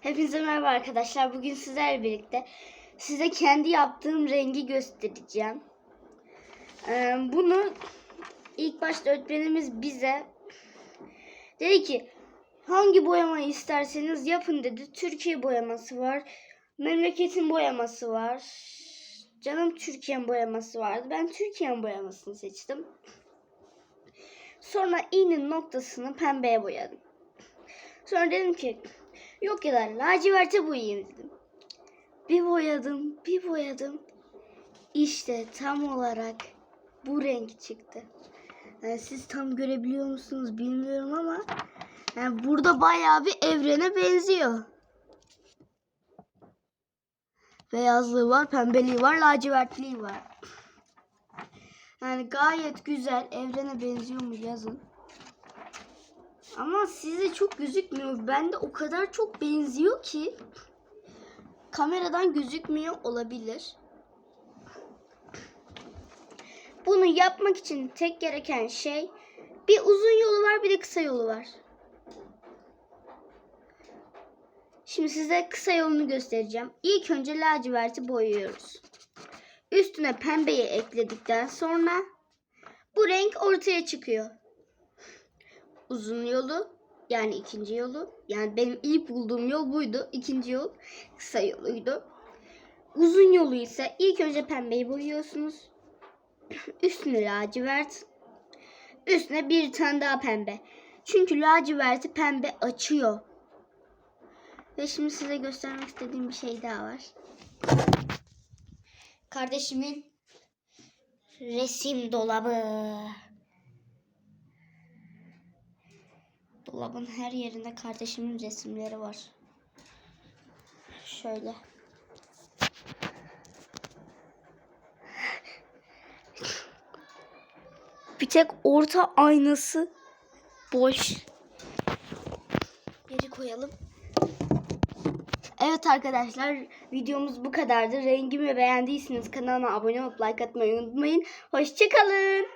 Hepinize merhaba arkadaşlar. Bugün sizlerle birlikte size kendi yaptığım rengi göstereceğim. Ee, bunu ilk başta öğretmenimiz bize dedi ki hangi boyamayı isterseniz yapın dedi. Türkiye boyaması var. Memleketin boyaması var. Canım Türkiye'nin boyaması vardı. Ben Türkiye'nin boyamasını seçtim. Sonra iğnenin noktasını pembeye boyadım. Sonra dedim ki yok ya da laciverte boyayayım dedim. Bir boyadım, bir boyadım. İşte tam olarak bu renk çıktı. Yani siz tam görebiliyor musunuz bilmiyorum ama yani burada bayağı bir evrene benziyor. Beyazlığı var, pembeliği var, lacivertliği var. Yani gayet güzel. Evrene benziyor mu yazın. Ama size çok gözükmüyor. Bende o kadar çok benziyor ki kameradan gözükmüyor olabilir. Bunu yapmak için tek gereken şey bir uzun yolu var bir de kısa yolu var. Şimdi size kısa yolunu göstereceğim. İlk önce laciverti boyuyoruz. Üstüne pembeyi ekledikten sonra bu renk ortaya çıkıyor. Uzun yolu yani ikinci yolu yani benim ilk bulduğum yol buydu. İkinci yol kısa yoluydu. Uzun yolu ise ilk önce pembeyi boyuyorsunuz. Üstüne lacivert. Üstüne bir tane daha pembe. Çünkü laciverti pembe açıyor. Ve şimdi size göstermek istediğim bir şey daha var. Kardeşimin resim dolabı. Dolabın her yerinde kardeşimin resimleri var. Şöyle. Bir tek orta aynası boş. Geri koyalım. Evet arkadaşlar videomuz bu kadardı. Rengimi beğendiyseniz kanalıma abone olup like atmayı unutmayın. Hoşçakalın.